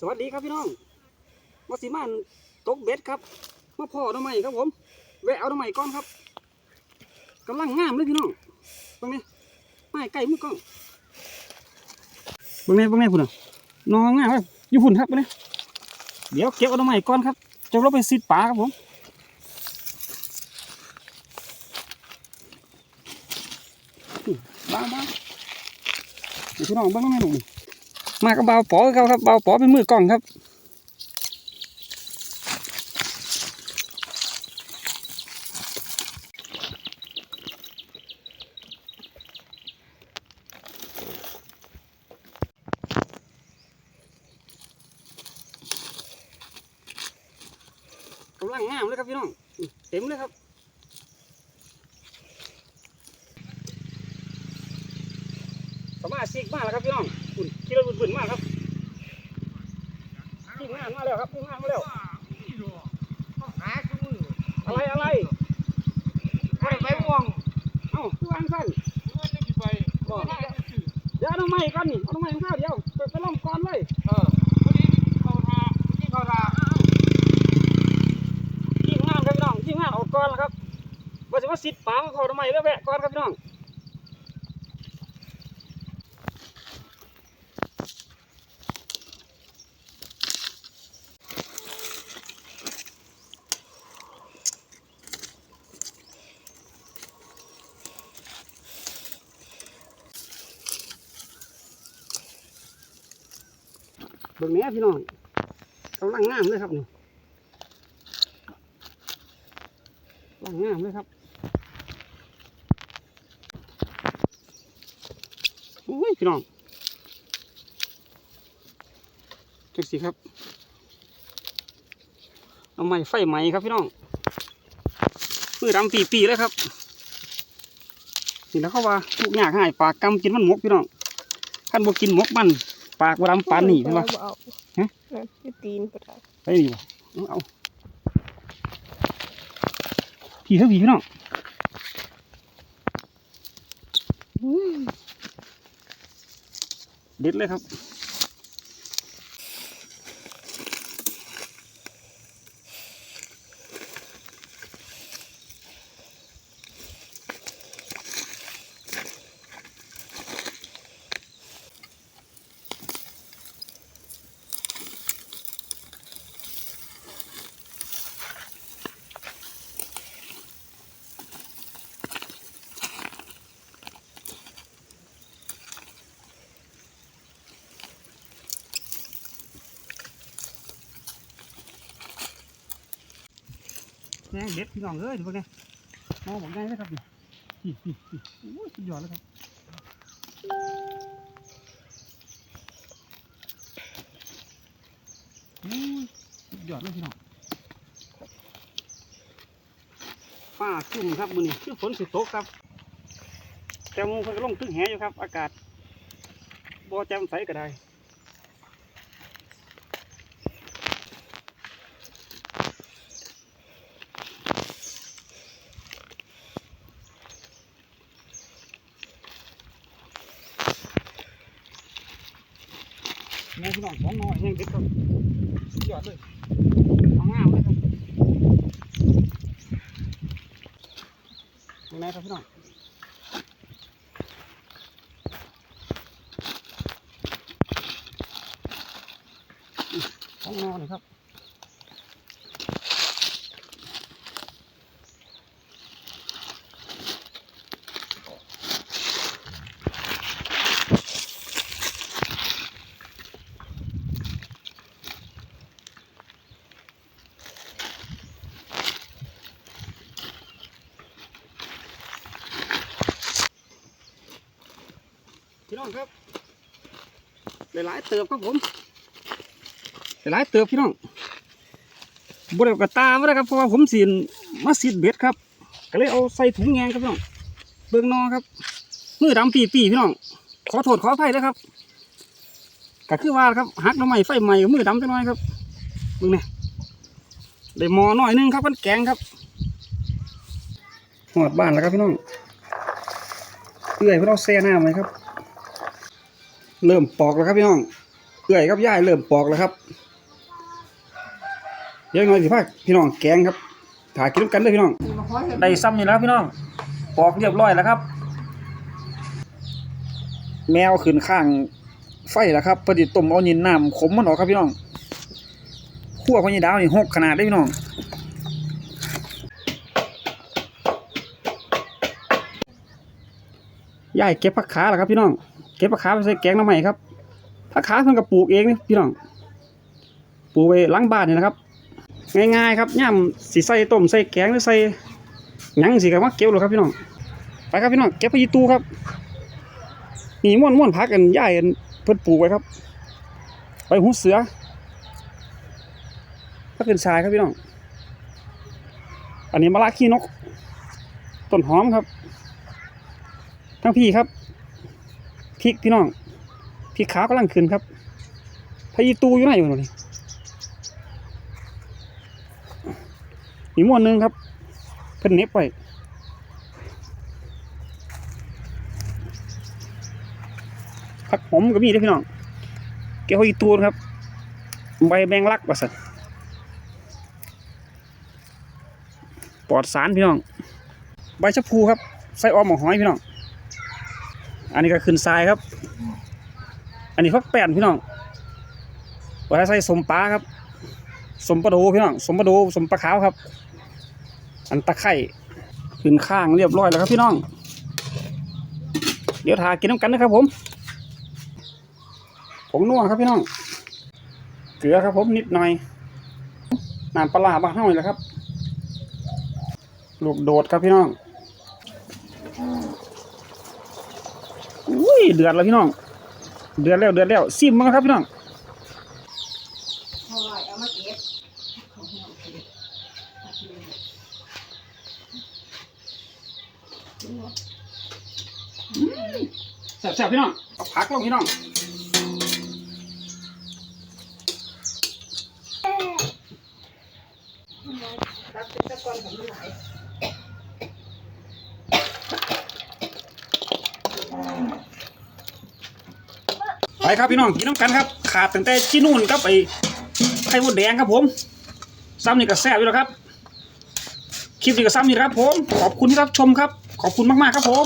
สวัสดีครับพี่น้องมาสิมานตกเบ็ดครับมาพ่อหน้ำใหม่ครับผมแวะเอาหน้ำใหม่ก่อนครับกำลังงามเลยพี่น้องเบิ่งนี่ไม้ไก่มือกล้องเบิ่งนี่เบิ่งนี่พุ่นน่ะน้องงามครับอยู่พุ่นครับเบิ่งนี่เดี๋ยวเก็บเอาหน้ำใหม่ก่อนครับจะเราไปซิดปลาครับผมบ้าบ้าเดี๋ยวพี่น้องบิ่งน้ำใหม่หนุ่ม มากับเบาวปอเขาครับเบาวปอเป็นมือกล้องครับกำลังงามเลยครับพี่น้องเต็มเลยครับ สมาชิกมากแล้วครับพี่น้องคุณคิดว่าบุญๆมากครับทีมงานมาแล้วครับทีมงานมาแล้วอมืออะไรอะไรไปไปม่วงเอ้าคือวางสั้นเมื่อจะไปบ่ได้ชื่อเดี๋ยวเอาไม้ก่อนนี่เอาไม้ข้าวเดียวไปไปล่อมก่อนเลยเออพอดีเขาทาที่เขาทาทีมงานครับพี่น้องทีมงานออกก่อนแล้วครับว่าจะว่าสิทธิ์ป๋ามาขอน้ำไมแล้วแวะก่อนครับพี่น้อง เบิ่งแหน่พี่น้องกำลังงามเลยครับนี่กำลังงามเลยครับโอ้ยพี่น้องจังสิครับเอาไม้ไฟไหมครับพี่น้องมือดำปีปีๆเลยครับนี่แล้วเขาว่าลูกหยากหายปากกำกินมันหมกพี่น้องขั้นบ่กินหมกมัน ปากบ่ดำปานนี่ใช่ปะเอาฮะนั่นคือตีนปะทะไปนี่บ่เอาเอาผีเท่าผีพี่น้องอุ้ยเด็ดเลยครับ แง่เด็ดพี่น้องเอ้ยดูพวกนี้มองบอกง่ายเลยครับนี่นี่นี่นี่โอ้ยสุดยอดเลยครับโอ้ยสุดยอดเลยพี่น้องฟ้าครึ้มครับมือนี้คือฝนสิตกครับ แต่หมูเพิ่นก็ลงตึ้งแหอยู่ครับ อากาศบ่แจ่มใสก็ได้ แม่พี่น้องของน้อยแห้งเด็ดครับยอดเลยเอางามเลยครับยังไงครับพี่น้องนองน้อยครับ น้องครับหลายๆเติบครับผมหลายๆเติบพี่น้องบริเวณกระตาไม่ได้ครับเพราะว่าผมสีนมาสีดเบ็ดครับ ก็เลยเอาใส่ถุงแงงครับพี่น้องเบิ่งนอครับมือดำปีปีพี่น้องขอโทษขออภัยเลยครับก็คือว่าครับหักน้ำใหม่ไฟใหม่มือดำจังน้อยครับเบิ่งนี่ได้มอหน่อยหนึงครับมันแกงครับหอดบ้านแล้วครับพี่น้องเอื่อยเพื่อเราแซ่น้ำเลยครับ เริ่มปอกแล้วครับพี่น้องเอื่อยครับย่ายเริ่มปอกแล้วครับเดี๋ยวหน่อยสิพาพี่น้องแกงครับถ่ายกินกันเด้อพี่น้องได้ซ้ำนี่แล้วพี่น้องปอกเรียบร้อยแล้วครับ แมวขึ้นข้างไฟแล้วครับพอดีต้มเอายินน้ำขมมันออกครับพี่น้องขั้วพญดาวนี่หกขนาดได้พี่น้องยายเก็บผักขาแล้วครับพี่น้อง เก็บผักขาไปใส่แกงน้ำใหม่ครับผักขาเพิ่นก็ปลูกเองนี่พี่น้องปลูกไว้หลังบ้านนี่นะครับ ง่ายๆครับย่ำสิใส่ต้มใส่แกงหรือใส่หยังสิก็มาเก็บเลยครับพี่น้องไปครับพี่น้องเก็บไปยีตูครับนี่ม่วนม่วนพักกันย่ายกันเพิ่นปลูกไว้ครับ ไปหูเสือพักเป็นทรายครับพี่น้องอันนี้มะละขี้นกต้นหอมครับ ทั้งพี่ครับ พริกพี่น้องพริกขาวกำลังขึ้นครับพายีตูอยู่ไหนอยู่นี่มีม้วนหนึงครับ เพิ่นเน็บไปผักหอมก็มีด้วยพี่น้องเกี่ยวอีตูนครับ ใบแมงลักว่าสันปลอดสารพี่น้อง ใบชะพูครับใส่ออมหมอหอยพี่น้อง อันนี้ก็ขึ้นทรายครับ อันนี้พักแป้นพี่น้องไว้ใส่สมปลาครับ สมปลาโดพี่น้อง สมปลาโดสมปลาขาวครับ อันตะไคร่ขึ้นข้างเรียบร้อยแล้วครับพี่น้อง เดี๋ยวทากินน้ำกันนะครับผม ผงนัวครับพี่น้อง เกลือครับผมนิดหน่อยน้ำปลาร้าบ้างเท่าไหร่ครับ ลูกโดดครับพี่น้อง อุ้ย เดือดแล้วพี่น้อง เดือดแล้วเดือดแล้วซิมมั้งครับพี่น้องเอามาเก็บแซ่บๆพี่น้องเอาผักลงพี่น้องรับเป็นตะกอนของหลาย ครับพี่น้องกินน้ำกันครับ ขาดตั้งแต่ที่นู่นครับไอ้ไข่มดแดงครับผมซ้ำนี่ก็แซ่บอยู่แล้วครับคลิปนี้ก็ซ้ำนี่ครับผมขอบคุณที่รับชมครับ ขอบคุณมากๆครับผม